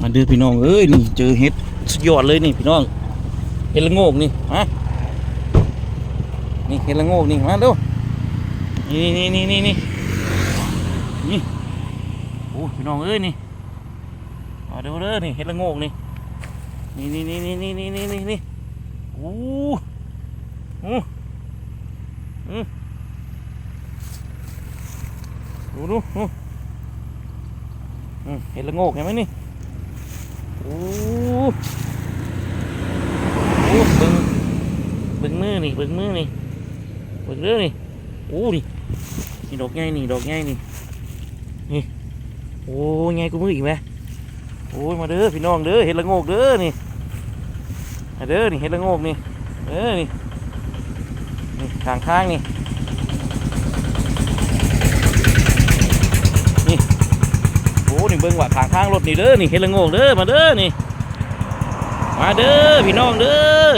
มาเด้อพี่น้องเอ้ยนี่เจอเห็ดสุดยอดเลยนี่พี่น้องเห็ดละโงกนี่มานี่เห็ดละโงกนี่มาดูนี่นี่นี่นี่นี่นี่โอ้พี่น้องเอ้ยนี่มาดูเด้อนี่เห็ดละโงกนี่นี่นี่นี่นี่นี่นี่นี่นี่โอ้โอ้อืมดูดูดูอืมเห็ดละโงกเห็นไหมนี่ โอ้โอ้เบิ่งเบิ่งมือนี่เบิ่งมือนี่เบิ่งเด้องนี่โอ้นี่นี่ดอกใหญ่นี่ดอกใหญ่นี่นี่โอ้ใหญ่กูมืออีกไหมโอ้ยมาเด้อพี่น้องเด้อเห็ดละโงกเด้อนี่มาเด้อนี่เห็ดละโงกนี่เออนี่นี่ทางข้างนี่นี่โอ้นี่เบิ่งว่าทางข้างรถนี่เด้อนี่เห็ดละโงกเด้อมาเด้อนี่ มาเด้อพี่น้องเด้อ